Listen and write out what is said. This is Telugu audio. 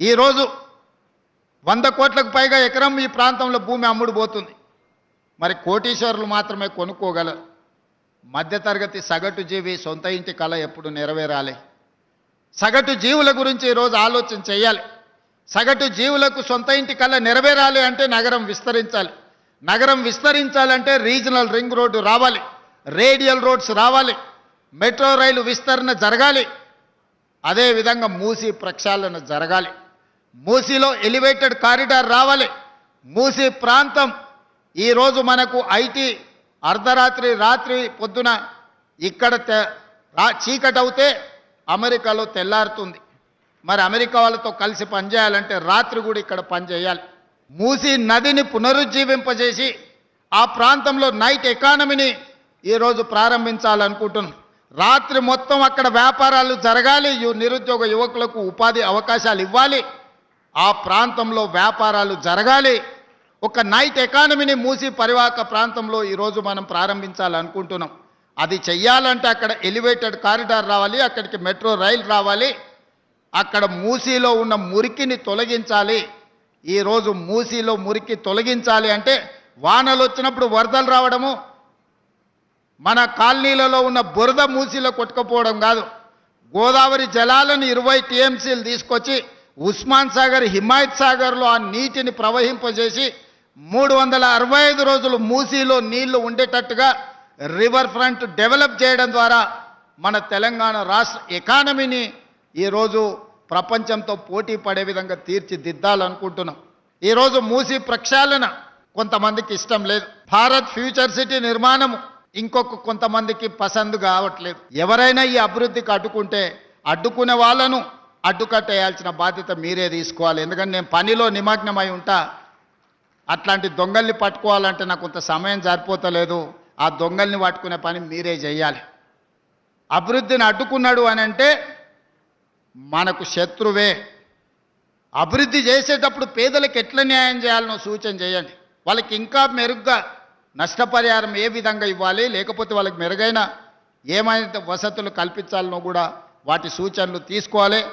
ఈరోజు వంద కోట్లకు పైగా ఎకరం ఈ ప్రాంతంలో భూమి అమ్ముడుపోతుంది. మరి కోటీశ్వరులు మాత్రమే కొనుక్కోగలరు. మధ్యతరగతి సగటు జీవి సొంత ఇంటి కళ ఎప్పుడు నెరవేరాలి. సగటు జీవుల గురించి ఈరోజు ఆలోచన చేయాలి. సగటు జీవులకు సొంత ఇంటి కళ నెరవేరాలి అంటే నగరం విస్తరించాలి. నగరం విస్తరించాలంటే రీజనల్ రింగ్ రోడ్డు రావాలి. రేడియల్ రోడ్స్ రావాలి. మెట్రో రైలు విస్తరణ జరగాలి. అదేవిధంగా మూసి ప్రక్షాళన జరగాలి. మూసీలో ఎలివేటెడ్ కారిడార్ రావాలి. మూసీ ప్రాంతం ఈరోజు మనకు ఐటీ అర్ధరాత్రి రాత్రి పొద్దున ఇక్కడ చీకటవుతే అమెరికాలో తెల్లారుతుంది. మరి అమెరికా వాళ్ళతో కలిసి పనిచేయాలంటే రాత్రి కూడా ఇక్కడ పనిచేయాలి. మూసీ నదిని పునరుజ్జీవింపజేసి ఆ ప్రాంతంలో నైట్ ఎకానమీని ఈరోజు ప్రారంభించాలనుకుంటున్నాం. రాత్రి మొత్తం అక్కడ వ్యాపారాలు జరగాలి. నిరుద్యోగ యువకులకు ఉపాధి అవకాశాలు ఇవ్వాలి. ఆ ప్రాంతంలో వ్యాపారాలు జరగాలి. ఒక నైట్ ఎకానమీని మూసి పరివాహక ప్రాంతంలో ఈరోజు మనం ప్రారంభించాలనుకుంటున్నాం. అది చెయ్యాలంటే అక్కడ ఎలివేటెడ్ కారిడార్ రావాలి అక్కడికి మెట్రో రైలు రావాలి అక్కడ మూసీలో ఉన్న మురికిని తొలగించాలి. ఈరోజు మూసీలో మురికి తొలగించాలి అంటే వానలు వచ్చినప్పుడు వరదలు రావడము మన కాలనీలలో ఉన్న బురద మూసీలో కొట్టుకుపోవడం కాదు. గోదావరి జలాలను ఇరవై టీఎంసీలు తీసుకొచ్చి ఉస్మాన్ సాగర్ హిమాయత్ సాగర్లో ఆ నీటిని ప్రవహింపజేసి మూడు వందల అరవై ఐదు రోజులు మూసీలో నీళ్ళు ఉండేటట్టుగా రివర్ ఫ్రంట్ డెవలప్ చేయడం ద్వారా మన తెలంగాణ రాష్ట్ర ఎకానమీని ఈరోజు ప్రపంచంతో పోటీ పడే విధంగా తీర్చిదిద్దాలనుకుంటున్నాం. ఈరోజు మూసి ప్రక్షాళన కొంతమందికి ఇష్టం లేదు. భారత్ ఫ్యూచర్ సిటీ నిర్మాణము ఇంకొక కొంతమందికి పసందు కావట్లేదు. ఎవరైనా ఈ అభివృద్ధికి అడ్డుకుంటే అడ్డుకునే వాళ్ళను అడ్డుకట్టేయాల్సిన బాధ్యత మీరే తీసుకోవాలి. ఎందుకంటే నేను పనిలో నిమగ్నమై ఉంటా. అట్లాంటి దొంగల్ని పట్టుకోవాలంటే నాకు కొంత సమయం సరిపోతలేదు. ఆ దొంగల్ని పట్టుకునే పని మీరే చేయాలి. అభివృద్ధిని అడ్డుకున్నాడు అని అంటే మనకు శత్రువే. అభివృద్ధి చేసేటప్పుడు పేదలకు ఎట్లా న్యాయం చేయాలనో సూచన చేయండి. వాళ్ళకి ఇంకా మెరుగ్గా నష్టపరిహారం ఏ విధంగా ఇవ్వాలి? లేకపోతే వాళ్ళకి మెరుగైన ఏమైనా వసతులు కల్పించాలనో కూడా వాటి సూచనలు తీసుకోవాలి.